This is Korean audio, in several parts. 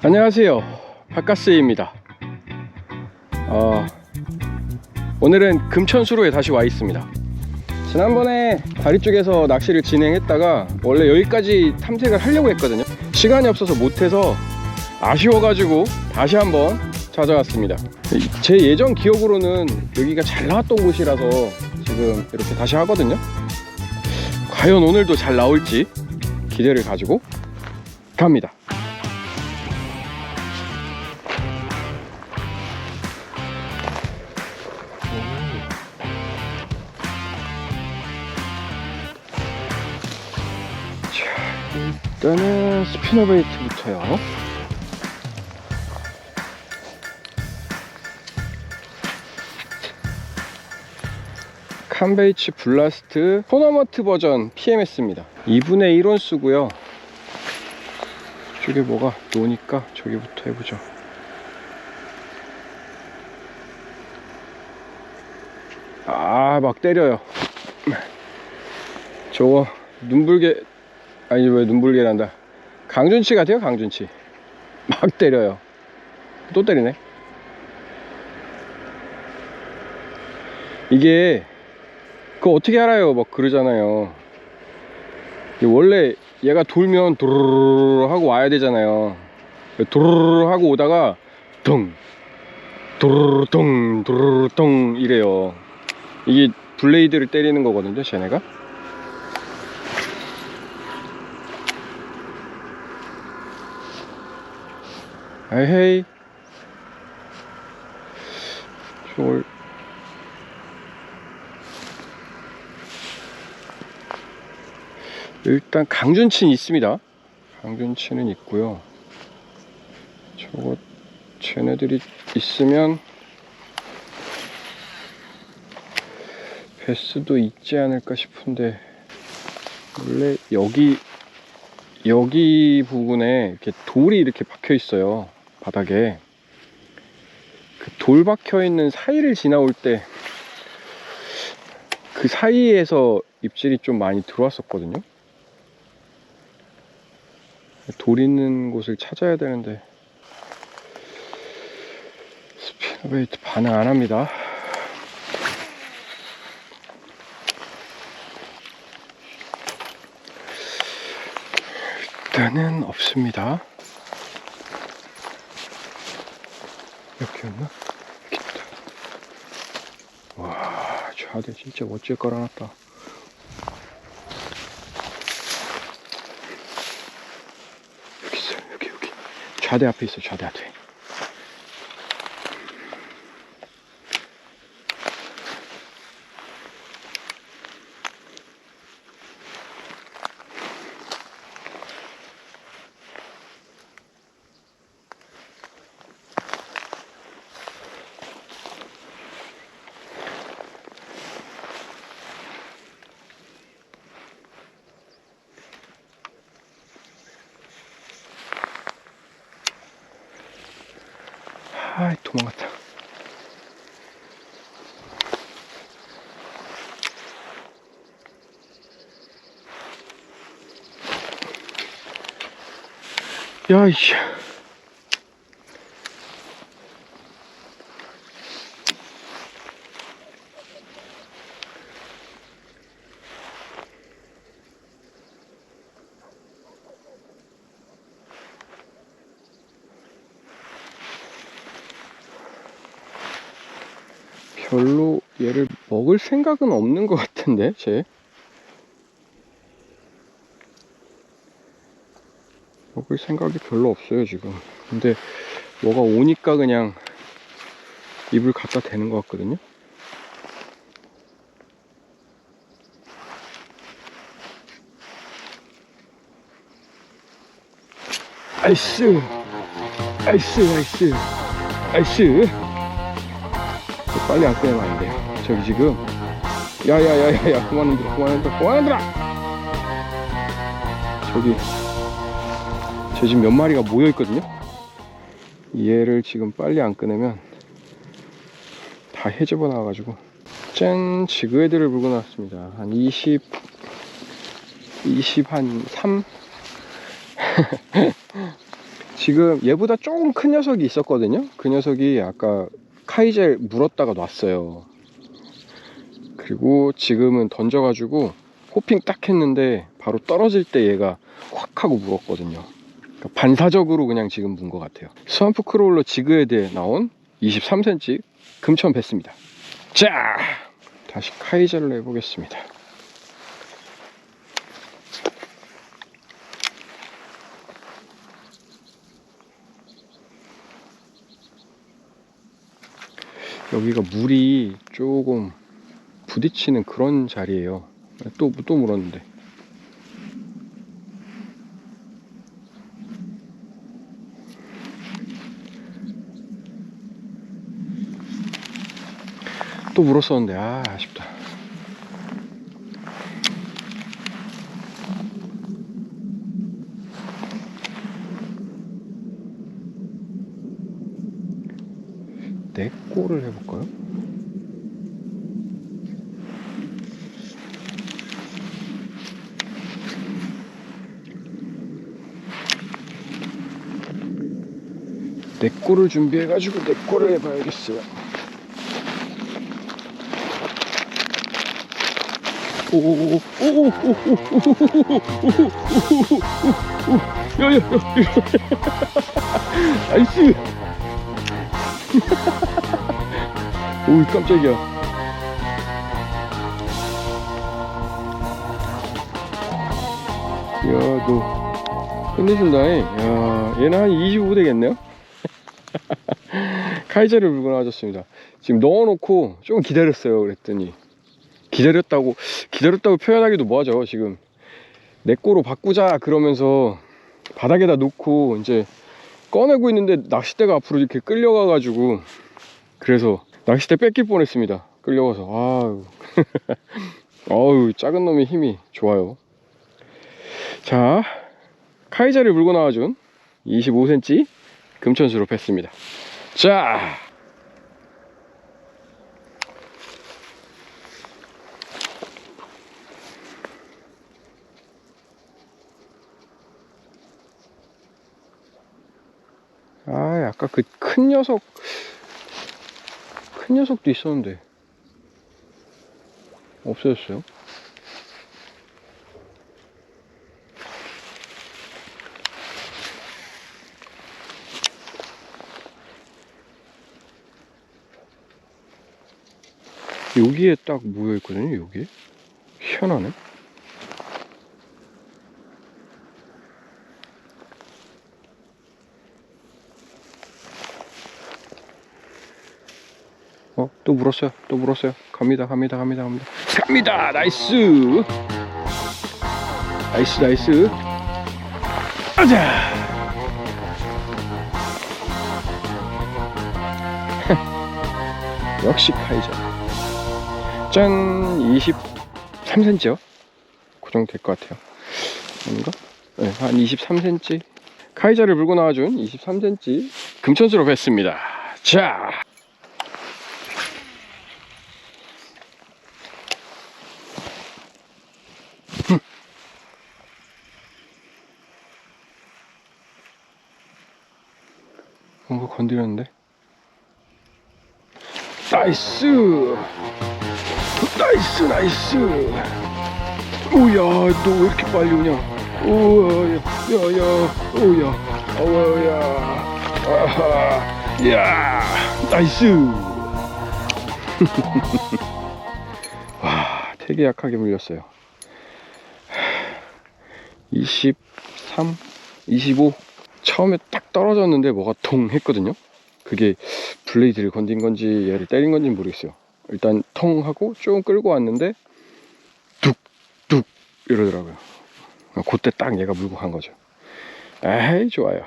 안녕하세요. 바카스입니다. 어, 오늘은 금천수로에 다시 와 있습니다. 지난번에 다리 쪽에서 낚시를 진행했다가 원래 여기까지 탐색을 하려고 했거든요. 시간이 없어서 못해서 아쉬워가지고 다시 한번 찾아왔습니다. 제 예전 기억으로는 여기가 잘 나왔던 곳이라서 지금 이렇게 다시 하거든요. 과연 오늘도 잘 나올지 기대를 가지고 갑니다 일단은 스피너 베이트부터요. 캄베이치 블라스트 토너먼트 버전 PMS입니다. 2분의 1원 쓰고요. 저게 뭐가 노니까 저기부터 해보죠. 아, 막 때려요. 저거 눈불개 아니 왜 눈불개 난다. 강준치 같아요 강준치. 막 때려요. 또 때리네. 이게 그거 어떻게 알아요? 막 그러잖아요. 원래 얘가 돌면 도르르 하고 와야 되잖아요. 도르르 하고 오다가 덩 도르르 덩 도르르 덩 이래요. 이게 블레이드를 때리는 거거든요 쟤네가 에헤이. 저걸 일단 강준치는 있습니다. 강준치는 있고요. 저거 쟤네들이 있으면 베스도 있지 않을까 싶은데 원래 여기 여기 부분에 이렇게 돌이 이렇게 박혀 있어요 바닥에 그 돌 박혀 있는 사이를 지나올 때 그 사이에서 입질이 좀 많이 들어왔었거든요. 돌 있는 곳을 찾아야 되는데 스피너베이트 반응 안 합니다. 일단은 없습니다 있다 와 좌대 진짜 멋지게 깔아놨다. 여기 있어 여기 여기. 좌대 앞에 있어 좌대 앞에 아이 도망갔다 야이씨 별로 얘를 먹을 생각은 없는 것 같은데 쟤? 먹을 생각이 별로 없어요 지금. 근데 뭐가 오니까 그냥 입을 갖다 대는 것 같거든요? 아이씨! 아이씨 아이씨. 아이씨 빨리 안 꺼내면 안 돼. 저기 지금 야야야야야 그만 흔들어 그만 흔들어 그만 흔들어 저기 저 지금 몇 마리가 모여 있거든요. 얘를 지금 빨리 안 꺼내면 다 해집어 나와가지고 짠 지그 애들을 물고 나왔습니다. 한 20, 20 한 3. 지금 얘보다 조금 큰 녀석이 있었거든요. 그 녀석이 아까 카이젤 물었다가 놨어요. 그리고 지금은 던져가지고 호핑 딱 했는데 바로 떨어질 때 얘가 확 하고 물었거든요. 그러니까 반사적으로 그냥 지금 문 것 같아요. 스완프 크롤러 지그헤드에 나온 23cm 금천 뵀습니다. 자, 다시 카이젤로 해보겠습니다. 여기가 물이 조금 부딪히는 그런 자리예요. 또, 또 물었는데. 또 물었었는데, 아, 아쉽다. 네 골을 해볼까요? 네 골을 준비해가지고 네 골을 해봐야겠어요. 야야야 나이스 오 이 깜짝이야. 야 너 끝내준다 잉? 야 얘는 한 25 되겠네요? 카이저를 물고 나와줬습니다. 지금 넣어놓고 조금 기다렸어요 그랬더니. 기다렸다고 기다렸다고 표현하기도 뭐하죠 지금. 내 거로 바꾸자 그러면서 바닥에다 놓고 이제 꺼내고 있는데 낚싯대가 앞으로 이렇게 끌려가 가지고 그래서 낚싯대 뺏길 뻔했습니다. 끌려가서. 아유. 어우 작은 놈의 힘이 좋아요. 자 카이자를 물고 나와준 25cm 금천수로 뺐습니다. 자 아, 아까 그 큰 녀석, 큰 녀석도 있었는데. 없어졌어요. 여기에 딱 모여있거든요, 여기. 희한하네. 어, 또 물었어요. 또 물었어요. 갑니다, 갑니다, 갑니다, 갑니다. 갑니다! 나이스! 나이스, 나이스. 아자! 역시 카이저. 짠! 23cm요? 그 정도 될 것 같아요. 아닌가? 네, 한 23cm. 카이저를 물고 나와준 23cm 금천수로 뵀습니다. 자! 뭔가 건드렸는데? 나이스! 나이스 나이스! 오야 너 왜 이렇게 빨리 오냐? 오야 야 야 오야 오야. 아하 야 나이스! 와 되게 약하게 물렸어요. 23 25 처음에 딱 떨어졌는데 뭐가 통 했거든요. 그게 블레이드를 건든 건지 얘를 때린 건지 모르겠어요. 일단 통 하고 좀 끌고 왔는데 뚝뚝 이러더라고요. 그때 딱 얘가 물고 간 거죠. 에이 좋아요.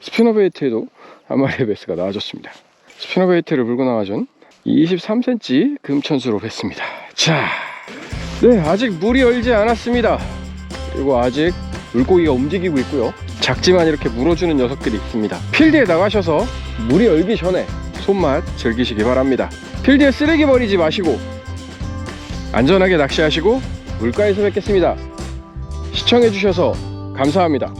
스피너 베이트에도 한 마리의 베스가 나와줬습니다. 스피너 베이트를 물고 나와준 23cm 금천수로 뵀습니다. 자, 네 아직 물이 얼지 않았습니다. 그리고 아직 물고기가 움직이고 있고요. 작지만 이렇게 물어주는 녀석들이 있습니다. 필드에 나가셔서 물이 얼기 전에 손맛 즐기시기 바랍니다. 필드에 쓰레기 버리지 마시고 안전하게 낚시하시고 물가에서 뵙겠습니다. 시청해주셔서 감사합니다.